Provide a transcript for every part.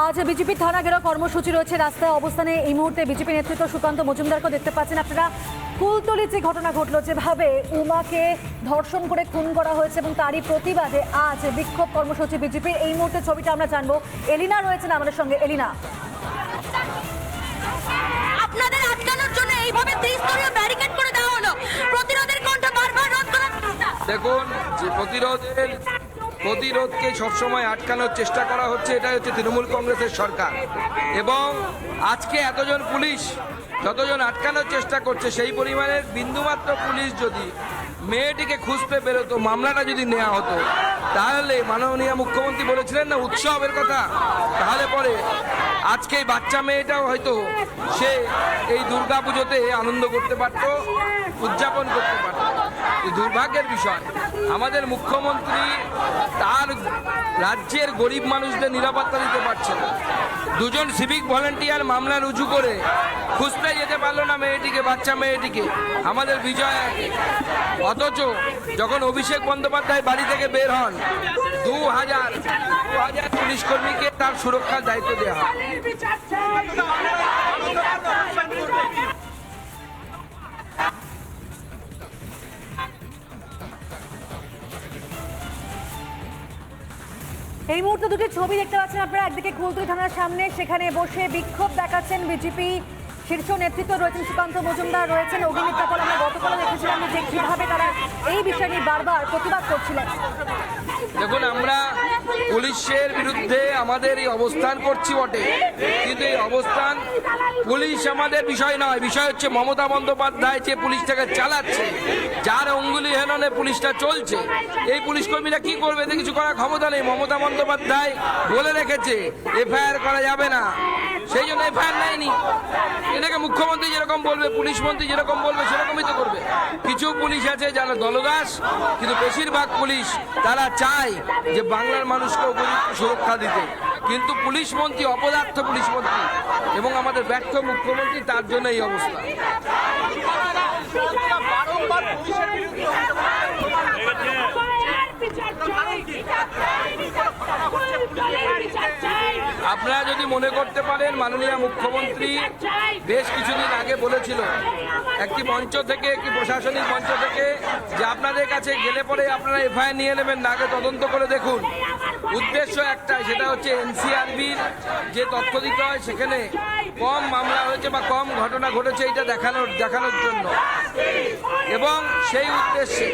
আজ বিজেপি থানা ঘেরাও কর্মসূচি রয়েছে। রাস্তায় অবস্থানে এই মুহূর্তে বিজেপি নেতৃত্ব সুকান্ত মজুমদারকে দেখতে পাচ্ছেন। আপনারা কুলতলির যে ঘটনা ঘটলো যেভাবে উমাকে ধর্ষণ করে খুন করা হয়েছে এবং তারই প্রতিবাদে আজ বিক্ষোভ কর্মসূচি বিজেপির। এই মুহূর্তে ছবিটা আমরা জানব। এলিনা রয়েছেন আমাদের সঙ্গে। এলিনা। আপনাদের আটকানোর জন্য এইভাবে ত্রিস্তরীয় ব্যারিকেড করে দেওয়া হলো। প্রতিরোধের কণ্ঠ বারবার রোধ করার দেখুন যে প্রতিরোধের প্রতিরোধকে সবসময় আটকানোর চেষ্টা করা হচ্ছে, এটাই হচ্ছে তৃণমূল কংগ্রেসের সরকার। এবং আজকে এতজন পুলিশ যতজন আটকানোর চেষ্টা করছে, সেই পরিমাণের বিন্দুমাত্র পুলিশ যদি মেয়েটিকে খুঁজতে বেরোতো, মামলাটা যদি নেওয়া হতো, তাহলে মাননীয় মুখ্যমন্ত্রী বলেছিলেন না, উৎসবের কথা। তাহলে পরে আজকে এই বাচ্চা মেয়েটাও হয়তো সে এই দুর্গা পুজোতে আনন্দ করতে পারতো, উদযাপন করতে পারতো। দুর্ভাগ্যের বিষয়। আমাদের মুখ্যমন্ত্রী তার রাজ্যের গরিব মানুষদের নিরাপত্তা দিতে পারছে না। দুজন সিভিক ভলেন্টিয়ার মামলা রুজু করে খুঁজতে যেতে পারল না মেয়েটিকে, বাচ্চা মেয়েটিকে। আমাদের বিজয় অথচ যখন অভিষেক বন্দ্যোপাধ্যায় বাড়ি থেকে বের হন, দু হাজার দু হাজার পুলিশ কর্মীকে তার সুরক্ষার দায়িত্ব দেওয়া হয়। এই মুহূর্তে দুটি ছবি দেখতে পাচ্ছেন আপনারা, একদিকে কুলতলি থানার সামনে, সেখানে বসে বিক্ষোভ দেখাচ্ছেন বিজেপি শীর্ষ নেতৃত্ব রয়েছেন সুকান্ত মজুমদার, রয়েছেন অভিনেতা পল আমরা গতকাল দেখেছিলাম যে কীভাবে তারা এই বিষয় নিয়ে বারবার প্রতিবাদ করছিলেন। দেখুন, আমরা পুলিশের বিরুদ্ধে আমাদের এই অবস্থান করছি বটে। কিন্তু এই অবস্থান পুলিশ আমাদের বিষয় নয়। বিষয় হচ্ছে মমতা বন্দ্যোপাধ্যায় যে পুলিশটাকে চালাচ্ছে, যার অঙ্গুলি হেলনে পুলিশটা চলছে। এই পুলিশ কর্মীরা কি করবে? এতে কিছু করার ক্ষমতা নেই। মমতা বন্দ্যোপাধ্যায় বলে রেখেছে, এফআইআর করা যাবে না। সেই জন্য এফআইআর নেয়নি এটাকে মুখ্যমন্ত্রী যেরকম বলবে, পুলিশ মন্ত্রী যেরকম বলবে, সেরকমই তো করবে। কিছু পুলিশ আছে যারা দলদাস কিন্তু বেশিরভাগ পুলিশ তারা চায় যে বাংলার মানুষকে উপযুক্ত সুরক্ষা দিতে। কিন্তু পুলিশ মন্ত্রী অপদার্থ পুলিশ মন্ত্রী এবং আমাদের ব্যর্থ মুখ্যমন্ত্রী তার জন্য এই অবস্থা। আপনারা যদি মনে করতে পারেন, মাননীয় মুখ্যমন্ত্রী বেশ কিছুদিন আগে বলেছিল, একটি মঞ্চ থেকে, একটি প্রশাসনিক মঞ্চ থেকে যে আপনাদের কাছে গেলে পরে আপনারা এফআইআর নিয়ে নেবেন না, আগে তদন্ত করে দেখুন। উদ্দেশ্য একটাই, সেটা হচ্ছে এনসিআরবির যে তথ্য দিতে হয়, সেখানে কম মামলা হয়েছে বা কম ঘটনা ঘটেছে এটা দেখানোর দেখানোর জন্য। এবং সেই উদ্দেশ্যে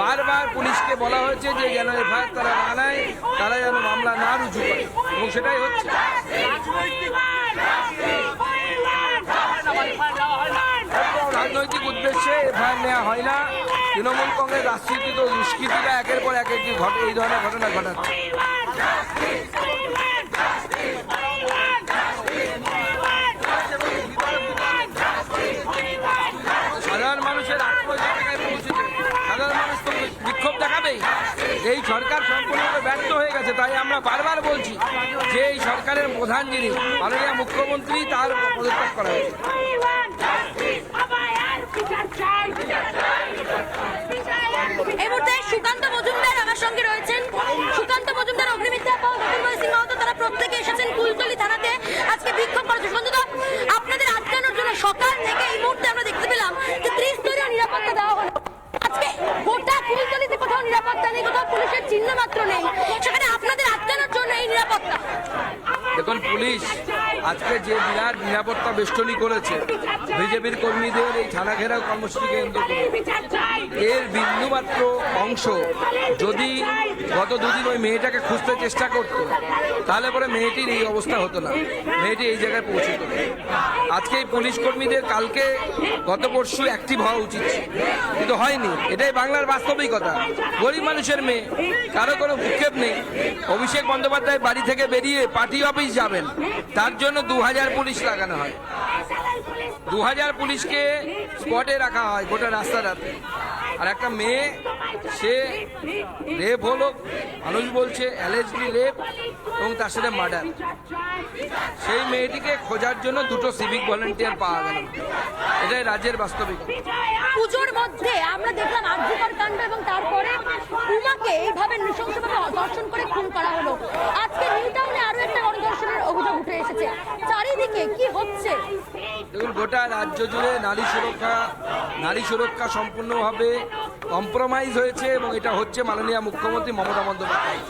বারবার পুলিশকে বলা হয়েছে যে যেন এফআইআর তারা না নেয়, তারা যেন মামলা না রুজু করে। এবং সেটাই হচ্ছে। রাজনৈতিক উদ্দেশ্যে এফআইআর নেওয়া হয় না। তৃণমূল কংগ্রেস রাজনীতিত দুষ্কৃতীরা একের পর এক একটি ঘট এই ধরনের ঘটনা ঘটাচ্ছে সাধারণ মানুষের আত্মহত্যা জায়গায় পৌঁছেছে সাধারণ মানুষ তো দেখাবেই এই সরকার সম্পূর্ণভাবে ব্যর্থ হয়ে গেছে, তাই আমরা বারবার বলছি যে এই সরকারের প্রধান যিনি, মাননীয় মুখ্যমন্ত্রী, তার পদত্যাগ করা হয়েছে। এই মুহূর্তে সুকান্ত মজুমদার আমার সঙ্গে রয়েছেন। সুকান্ত মজুমদার, অগ্নিমিত্রা তারা প্রত্যেকে এসেছেন কুলতলি থানাতে। আজকে বিক্ষোভ করেছে সন্ধ্যা আপনাদের আটকানোর জন্য সকাল থেকে এই মুহূর্তে আমরা দেখতে পেলাম যে ত্রিস্তরীয় নিরাপত্তা দেওয়া হলো। আজকে গোটা ফুলতলিতে কোথাও নিরাপত্তা নেই, কোথাও পুলিশের চিহ্ন মাত্র নেই। সেখানে আপনাদের আটকানোর জন্য এই নিরাপত্তা। দেখুন, পুলিশ আজকে যে বিরাট নিরাপত্তা বেষ্টনী করেছে, বিজেপির কর্মীদের এই থানা কর্মসূচি কেন্দ্র এর বিন্দুমাত্র অংশ যদি গত দুদিন ওই মেয়েটাকে খুঁজতে চেষ্টা করত, তাহলে পরে মেয়েটির এই অবস্থা হতো না। মেয়েটি এই জায়গায় পৌঁছত আজকে এই পুলিশ কর্মীদের কালকে গত পরশু অ্যাক্টিভ হওয়া উচিত। কিন্তু হয়নি। এটাই বাংলার বাস্তবিকতা। গরিব মানুষের মেয়ে, কারও কোনো ভূক্ষেপ নেই। অভিষেক বন্দ্যোপাধ্যায় বাড়ি থেকে বেরিয়ে পার্টি অফিস যাবেন। তার জন্য দু হাজার পুলিশ লাগানো হয়। দু হাজার পুলিশকে স্পটে রাখা হয় গোটা রাস্তাটাতে। আর একটা মেয়ে, সে রেপ হলো, মানুষ বলছে অ্যালেজলি রেপ এবং তার সাথে মার্ডার সেই মেয়েটিকে খোঁজার জন্য দুটো সিভিক ভলেন্টিয়ার পাওয়া গেল। এটাই রাজ্যের বাস্তবিকতা পুজোর মধ্যে আমরা দেখলাম আর্যকর কাণ্ড এবং তারপরে উমাকে এইভাবে নৃশংসভাবে দর্শন করে খুন করা হলো। আজকে নিউ টাউনে আরও একটা গণধর্ষণের অভিযোগ কি হচ্ছে? দেখুন, গোটা রাজ্য জুড়ে নারী সুরক্ষা নারী সুরক্ষা সম্পূর্ণভাবে কম্প্রোমাইজ হয়েছে এবং এটা হচ্ছে মাননীয় মুখ্যমন্ত্রী মমতা বন্দ্যোপাধ্যায়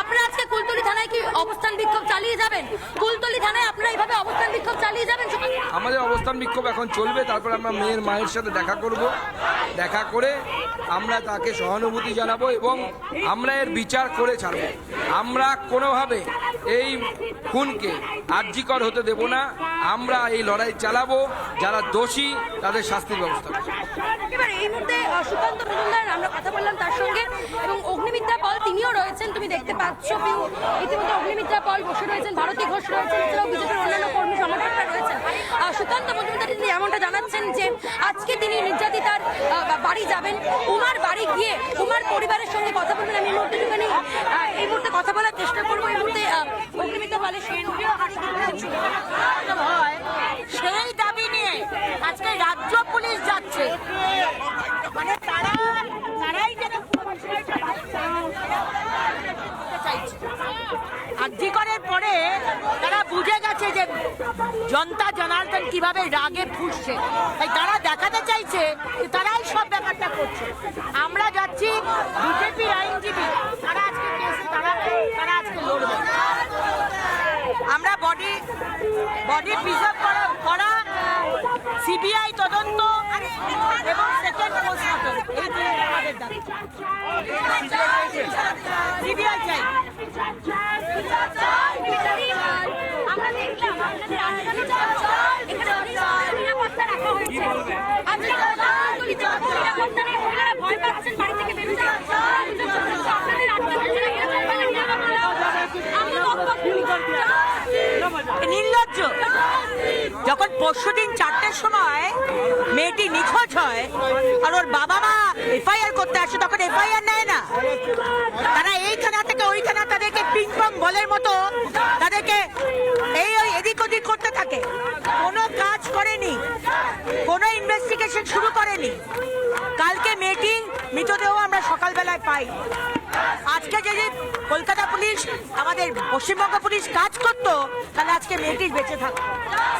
আপনারা আজকে কুলতলি থানায় কি অবস্থান বিক্ষোভ চালিয়ে যাবেন? কুলতলি থানায় আপনারা এইভাবে অবস্থান বিক্ষোভ চালিয়ে যাবেন? আমাদের অবস্থান বিক্ষোভ এখন চলবে তারপর আমরা মেয়ের মায়ের সাথে দেখা করব। দেখা করে আমরা তাকে সহানুভূতি জানাব এবং আমরা এর বিচার করে ছাড়ব। আমরা কোনোভাবে এই খুনকে আর্জিকর হতে দেব না। আমরা এই লড়াই চালাবো যারা দোষী তাদের শাস্তির ব্যবস্থা করব। এবার এই মুহূর্তে সুকান্ত মজুমদার আমরা কথা বললাম তার সঙ্গে এবং অগ্নিবিদ্যা পল তিনিও রয়েছেন তুমি দেখতে পাচ্ছ ইতিমধ্যে অগ্নিমিত্রা পল বসে রয়েছেন, ভারতী ঘোষ রয়েছেন, এছাড়াও বিজেপির অন্যান্য কর্মী সমর্থকরা রয়েছেন। সুকান্ত মজুমদার তিনি এমনটা জানাচ্ছেন যে আজকে তিনি নির্যাতিতার বাড়ি যাবেন। উমার বাড়ি গিয়ে উমার পরিবারের সঙ্গে কথা বলবেন আমি এই মুহূর্তে একটুখানি, আহ, এই মুহূর্তে কথা বলার চেষ্টা করব এই মুহূর্তে আহ, অগ্নিমিত্রা পলের সক্রিয় হয় সেই দাবি নিয়ে আজকে রাজ্য পুলিশ যাচ্ছে মানে তারা তারাই যেন পুরো বিষয়টা চাইছে আর্যিকরের পরে তারা বুঝে গেছে যে জনতা জনার্দন কীভাবে রাগে ফুসছে। তাই তারা দেখাতে চাইছে যে তারাই সব ব্যাপারটা করছে। আমরা যাচ্ছি বিজেপি আইনজীবী। তারা আজকে কেসে তারা তারা আজকে লড়বে। আমরা বডি বডি প্রিজার্ভ করা করা সিবিআই তদন্ত এবং সেকেন্ড পোস্টমর্টম এই তিনটে আমাদের দাবি। সিবিআই চাই। নির্লজ্জ। যখন পরশুদিন চারটের সময় মেয়েটি নিখোঁজ হয় আর ওর বাবা মা এফআইআর করতে আসে, তখন এফআইআর নেয় না। তারা এই থানা থেকে ওই থানা তাদেরকে পং বলের মতো তাদেরকে এই ওই এদিক ওদিক করতে থাকে কোনো কাজ করেনি, কোনো ইনভেস্টিগেশন শুরু করেনি। কালকে মেয়েটি মৃতদেহ আমরা সকালবেলায় পাই। আজকে যদি কলকাতা পুলিশ, আমাদের পশ্চিমবঙ্গ পুলিশ কাজ করতো, তাহলে আজকে মেয়েটি বেঁচে থাকতো।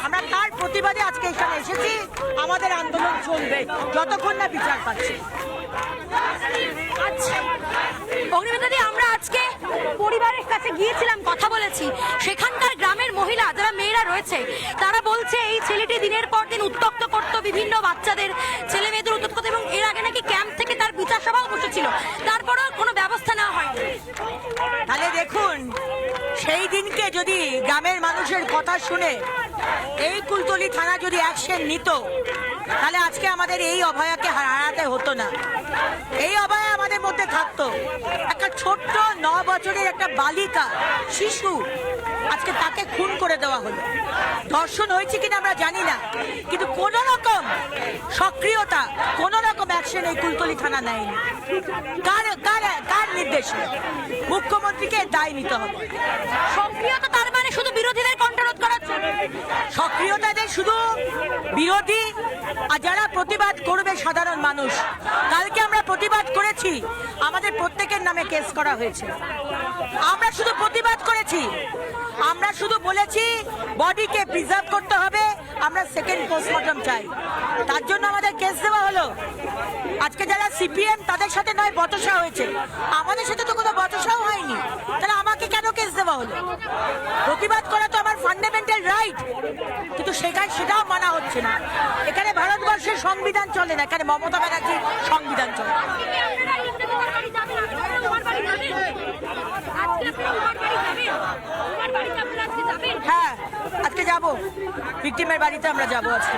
আমরা তার প্রতিবাদে আজকে এখানে এসেছি। আমাদের আন্দোলন চলবে, যতক্ষণ না বিচার পাচ্ছি। আজকে পরিবারের কাছে গিয়েছিলাম, কথা বলেছি। সেখানকার গ্রামের মহিলা, যারা মেয়েরা রয়েছে, তারা বলছে, এই ছেলেটি দিনের পর দিন উত্তক্ত করত বিভিন্ন বাচ্চাদের ছেলে মেয়েদের উত্তক্ত করতো এবং এর আগে নাকি ক্যাম্প থেকে তার বিচার সভাও বসেছিল। তারপরেও কোনো ব্যবস্থা নেওয়া হয়নি। তাহলে দেখুন, সেই দিনকে যদি গ্রামের মানুষের কথা শুনে এই কুলতলি থানা যদি অ্যাকশন নিত, তাহলে আজকে আমাদের এই অভয়াকে হারাতে হতো না। এই আমাদের মধ্যে থাকতো। একটা ছোট্ট ন বছরের একটা বালিকা, শিশু, আজকে তাকে খুন করে দেওয়া হলো। ধর্ষণ হয়েছে কিনা আমরা জানি না, কিন্তু কোন রকম সক্রিয়তা, কোন রকম অ্যাকশন এই কুলতলি থানা নেয়নি। কার কার কার নির্দেশে মুখ্যমন্ত্রীকে দায় নিতে হবে? সক্রিয়তা তার মানে শুধু বিরোধীদের কণ্ঠরোধ করাচ্ছে সক্রিয়তাদের শুধু বিরোধী, আর যারা প্রতিবাদ করবে সাধারণ মানুষ, কালকে আমরা প্রতিবাদ করেছি, আমাদের প্রত্যেকের নামে কেস করা হয়েছে। আমরা শুধু প্রতিবাদ করেছি, আমরা শুধু বলেছি বডিকে প্রিজার্ভ করতে হবে আমরা সেকেন্ড পোস্টমর্টম চাই। তার জন্য আমাদের কেস দেওয়া হলো। আজকে যারা সিপিএম তাদের সাথে নয়, বচসা হয়েছে। আমাদের সাথে তো কোনো বচসাও হয়নি। তাহলে আমাকে কেন কেস দেওয়া হলো? প্রতিবাদ করা তো আমার ফান্ডামেন্টাল রাইট কিন্তু সেখানে সেটাও মানা হচ্ছে না। এখানে ভারতবর্ষের সংবিধান চলে না। এখানে মমতা ব্যানার্জির সংবিধান চলে হ্যাঁ। যাব। ভিকটিমের বাড়িতে আমরা যাব আজকে।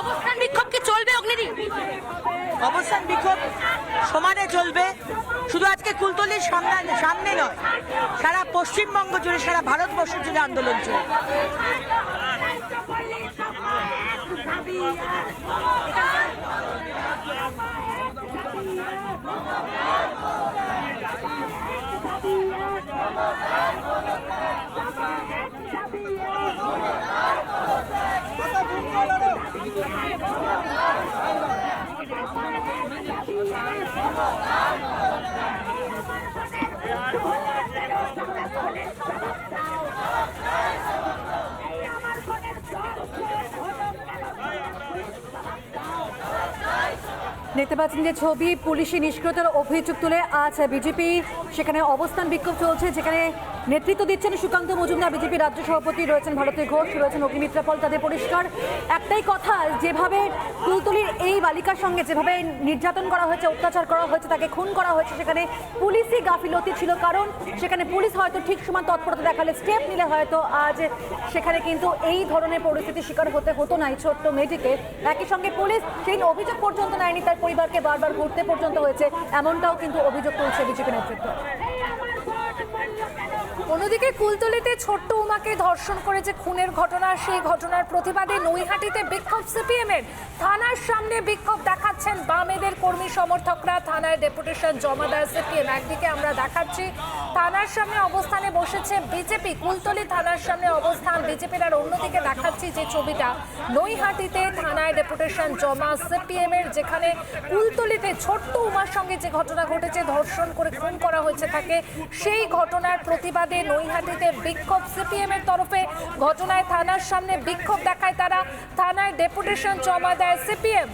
অবস্থান বিক্ষোভ কি চলবে অগ্নিদি অবস্থান বিক্ষোভ সমানে চলবে। শুধু আজকে কুলতলির সামনে সামনে নয় সারা পশ্চিমবঙ্গ জুড়ে সারা ভারতবর্ষ জুড়ে আন্দোলন চলবে। الله দেখতে পাচ্ছেন যে ছবি, পুলিশি নিষ্ক্রিয়তার অভিযোগ তুলে আজ বিজেপি। সেখানে অবস্থান বিক্ষোভ চলছে, যেখানে নেতৃত্ব দিচ্ছেন সুকান্ত মজুমদার। বিজেপি রাজ্য সভাপতি রয়েছেন ভারতী ঘোষ, রয়েছেন অগ্নিমিত্রা পল, তাদের পরিষ্কার। একটাই কথা, যেভাবে কুলতলির এই বালিকার সঙ্গে যেভাবে নির্যাতন করা হয়েছে, অত্যাচার করা হয়েছে, তাকে খুন করা হয়েছে, সেখানে পুলিশই গাফিলতি ছিল। কারণ সেখানে পুলিশ হয়তো ঠিক সময় তৎপরতা দেখালে স্টেপ নিলে হয়তো আজ সেখানে কিন্তু এই ধরনের পরিস্থিতির শিকার হতে হতো না। এই ছোট্ট মেয়েটিকে একই সঙ্গে পুলিশ সেই অভিযোগ পর্যন্ত নেয়নি, তার পরিবারকে বারবার ঘুরতে পর্যন্ত হয়েছে, এমনটাও কিন্তু অভিযোগ তুলছে বিজেপি নেতৃত্ব। অন্যদিকে কুলতলিতে ছোট্ট উমাকে ধর্ষণ করে যে খুনের ঘটনা। সেই ঘটনার প্রতিবাদে নৈহাটিতে বিক্ষোভ সিপিএম এর থানার সামনে বিক্ষোভ দেখাচ্ছেন বামেদের কর্মী সমর্থকরা। থানায় ডেপুটেশন জমা দেয় সিপিএম একদিকে আমরা দেখাচ্ছি, থানার সামনে অবস্থানে বসেছে বিজেপি। কুলতলি থানার সামনে অবস্থান বিজেপির। আর অন্যদিকে দেখাচ্ছি যে ছবিটা নৈহাটিতে থানায় ডেপুটেশন জমা সিপিএম এর যেখানে কুলতলিতে ছোট্ট উমার সঙ্গে যে ঘটনা ঘটেছে, ধর্ষণ করে খুন করা হয়েছে তাকে, সেই ঘটনার প্রতিবাদে নৈহাটিতে বিক্ষোভ সিপিএম এর তরফে। ঘটনায় থানার সামনে বিক্ষোভ দেখায় তারা। থানায় ডেপুটেশন জমা দেয় সিপিএম।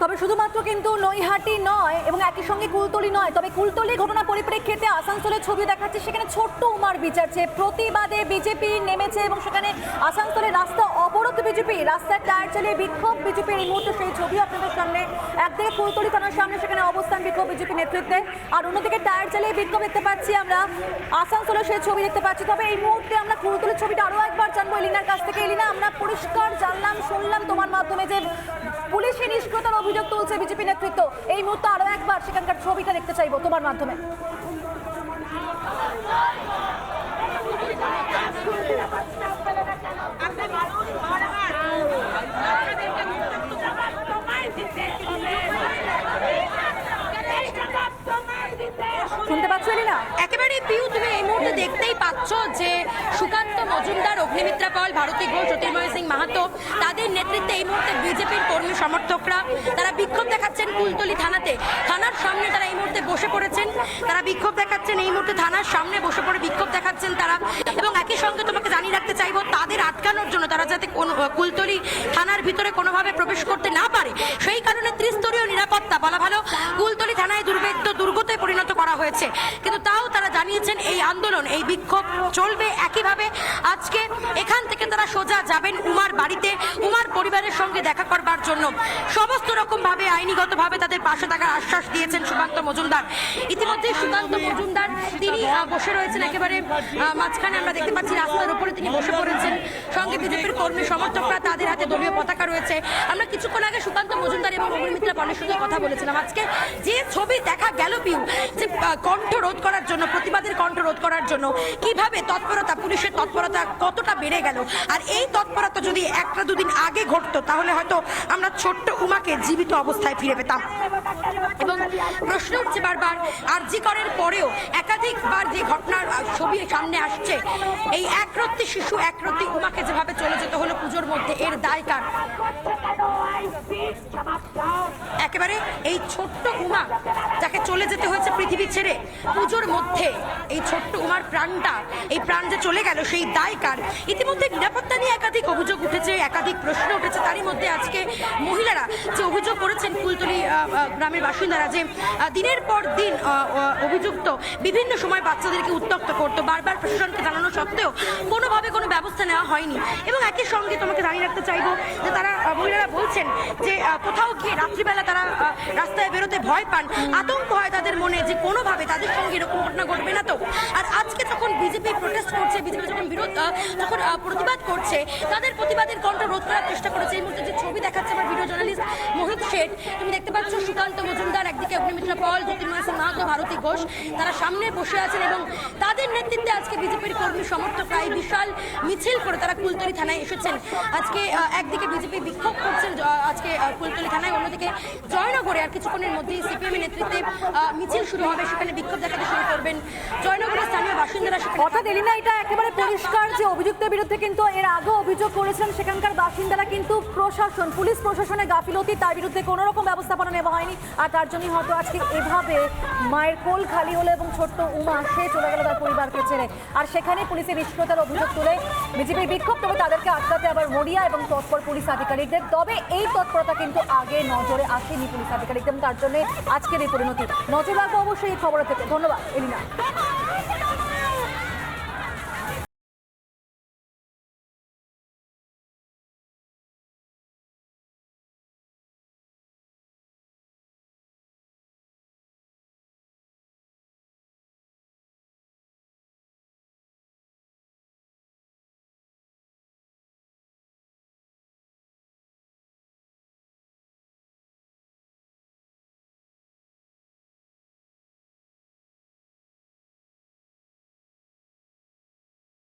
তবে শুধুমাত্র কিন্তু নৈহাটি নয় এবং একই সঙ্গে কুলতলি নয়, তবে কুলতলি ঘটনা পরিপ্রেক্ষিতে আসানসোলের ছবি দেখাচ্ছে, সেখানে ছোট্ট উমার বিচারছে প্রতিবাদে বিজেপি নেমেছে এবং সেখানে আসানসোলের রাস্তা অবরোধ বিজেপি রাস্তার টায়ার চালিয়ে বিক্ষোভ বিজেপির এই মুহূর্তে সেই ছবি আপনাদের সামনে একদিকে কুলতলি থানার সামনে, সেখানে অবস্থান বিক্ষোভ বিজেপি নেতৃত্বে আর অন্যদিকে টায়ার চালিয়ে বিক্ষোভ দেখতে পাচ্ছি আমরা আসানসোলের সেই ছবি দেখতে পাচ্ছি। তবে এই মুহূর্তে আমরা কুলতলির ছবিটা আরও একবার জানব, এলিনার কাছ থেকে। এলিনা পরিষ্কার জানলাম, শুনলাম তোমার মাধ্যমে যে পুলিশি নিষ্ক্রিয়তার অভিযোগ তুলছে বিজেপি নেতৃত্ব। এই মুহূর্তে আরও একবার সেখানকার ছবিটা দেখতে চাইব তোমার মাধ্যমে। একেবারে পিউ, তুমি এই মুহূর্তে দেখতেই পাচ্ছ যে সুকান্ত মজুমদার, অগ্নিমিত্রা পল, ভারতী ঘোষ মাহাতো। তাদের নেতৃত্বে এই মুহূর্তে বিজেপির কর্মী সমর্থকরা। তারা বিক্ষোভ দেখাচ্ছেন কুলতলি থানাতে। থানার সামনে তারা এই মুহূর্তে বসে পড়েছেন। তারা বিক্ষোভ দেখাচ্ছেন, এই মুহূর্তে থানার সামনে বসে পড়ে বিক্ষোভ দেখাচ্ছেন তারা। এবং একই সঙ্গে তোমাকে জানিয়ে রাখতে চাইব, তাদের আটকানোর জন্য তারা যাতে কুলতলি থানার ভিতরে কোনোভাবে প্রবেশ করতে না পারে, সেই কারণে ত্রিস্তরীয় নিরাপত্তা বলা ভালো। কুলতলি থানায় দুর্ভেদ্য দুর্গতে পরিণত করা হয়েছে। কিন্তু তাও তারা জানিয়েছেন এই আন্দোলন, এই বিক্ষোভ চলবে একইভাবে। আজকে এখান থেকে তারা সোজা যাবেন বাড়িতে উমার পরিবারের সঙ্গে দেখা করবার জন্য। সমস্ত রকম ভাবে আইনিগত ভাবে তাদের পাশে থাকার আশ্বাস দিয়েছেন সুকান্ত মজুমদার। ইতিমধ্যে সুকান্ত মজুমদার তিনি বসে রয়েছেন একেবারে মাঝখানে। আমরা দেখতে পাচ্ছি রাস্তার উপরে তিনি বসে পড়েছেন। সঙ্গে বিজেপির কর্মী সমর্থকরা তাদের হাতে দলীয় পতাকা রয়েছে। আমরা কিছুক্ষণ আগে সুকান্ত মজুমদার এবং অগ্নিমিত্রা পণের সঙ্গে কথা বলেছিলাম। আজকে যে ছবি দেখা গেল পিউ, যে কণ্ঠ রোধ করার জন্য, প্রতিবাদের কণ্ঠ রোধ করার জন্য, কীভাবে তৎপরতা, পুলিশের তৎপরতা কতটা বেড়ে গেল? আর এই তৎপরতা যদি একটা দুদিন আগে ঘটতো, তাহলে হয়তো আমরা ছোট্ট উমাকে জীবিত অবস্থায় ফিরে পেতাম। এবং প্রশ্ন উঠছে বারবার, আরজি করের পরেও একাধিকবার যে ঘটনার ছবি সামনে আসছে, এই একরত্তি শিশু, একরত্তি উমাকে যেভাবে চলে যেতে হলো পুজোর মধ্যে, এর দায় কার? একেবারে এই ছোট্ট উমা যাকে চলে যেতে হয়েছে পৃথিবী ছেড়ে, পুজোর মধ্যে এই ছোট্ট উমার প্রাণটা, এই প্রাণ যে চলে গেল, সেই দায় কার? ইতিমধ্যে নিরাপত্তা নিয়ে একাধিক অভিযোগ উঠেছে, একাধিক প্রশ্ন উঠেছে, তারই মধ্যে আজকে মহিলারা যে অভিযোগ করেছেন আহ, গ্রামের বাসিন্দারা যে দিনের পর দিন অভিযুক্ত বিভিন্ন সময় বাচ্চাদেরকে উত্তক্ত করতো বারবার প্রশাসনকে জানানো সত্ত্বেও কোনোভাবে কোনো ব্যবস্থা নেওয়া হয়নি। এবং একই সঙ্গে তোমাকে জানিয়ে রাখতে চাইব যে তারা মহিলারা বলছেন যে কোথাও গিয়ে রাত্রিবেলা তারা রাস্তায় বেরোতে ভয় পান। আতঙ্ক হয় তাদের মনে যে কোনোভাবে তাদের সঙ্গে এরকম ঘটনা ঘটবে না তো? আর আজকে যখন বিজেপি প্রোটেস্ট করছে বিজেপি যখন বিরোধ যখন প্রতিবাদ করছে তাদের প্রতিবাদের কণ্ঠ রোধ করার চেষ্টা করেছে। এই মুহূর্তে যে ছবি দেখাচ্ছে আমার ভিডিও জার্নালিস্ট মোহিত শেঠ তুমি দেখতে পাচ্ছ সুকান্ত মজুমদার, একদিকে অগ্নিমিত্রা পল, জ্যোতির্ময় সিং মাহাতো ভারতী ঘোষ। তারা সামনে বসে আছেন এবং তাদের নেতৃত্বে আজকে বিজেপির কর্মী সমর্থকরা এই বিশাল মিছিল করে তারা কুলতলি থানায় এসেছেন। আজকে একদিকে বিজেপি বিক্ষোভ করছেন আজকে কুলতলি থানায়, অন্যদিকে জয়নগরে আর কিছুক্ষণের মধ্যেই সিপিএম নেতৃত্বে মিছিল শুরু হবে। সেখানে বিক্ষোভ দেখাতে শুরু করবেন জয়নগরের স্থানীয় বাসিন্দারা। অর্থাৎ এলিনা এটা একেবারে পরিষ্কার যে অভিযুক্তের বিরুদ্ধে কিন্তু এর আগে অভিযোগ করেছেন সেখানকার বাসিন্দারা, কিন্তু প্রশাসন, পুলিশ প্রশাসনের গাফিলতি তার বিরুদ্ধে কোনো রকম ব্যবস্থাপনা নেওয়া হয়নি। আর তার জন্যই হয়তো আজকে এভাবে মায়ের কোল খালি হলো এবং ছোট্ট উমা, সে চলে গেল তার পরিবারকে ছেড়ে। আর সেখানে পুলিশের নিষ্ক্রিয়তার অভিযোগ তুলে বিজেপির বিক্ষোভ তবে তাদেরকে আটকাতে আবার মরিয়া এবং তৎপর পুলিশ আধিকারিকদের। তবে এই তৎপরতা কিন্তু আগে নজরে আসেনি পুলিশ আধিকারিকদের, তার জন্য আজকের এই পরিণতি। নজর রাখব অবশ্যই এই খবর থেকে। ধন্যবাদ, এলিনা।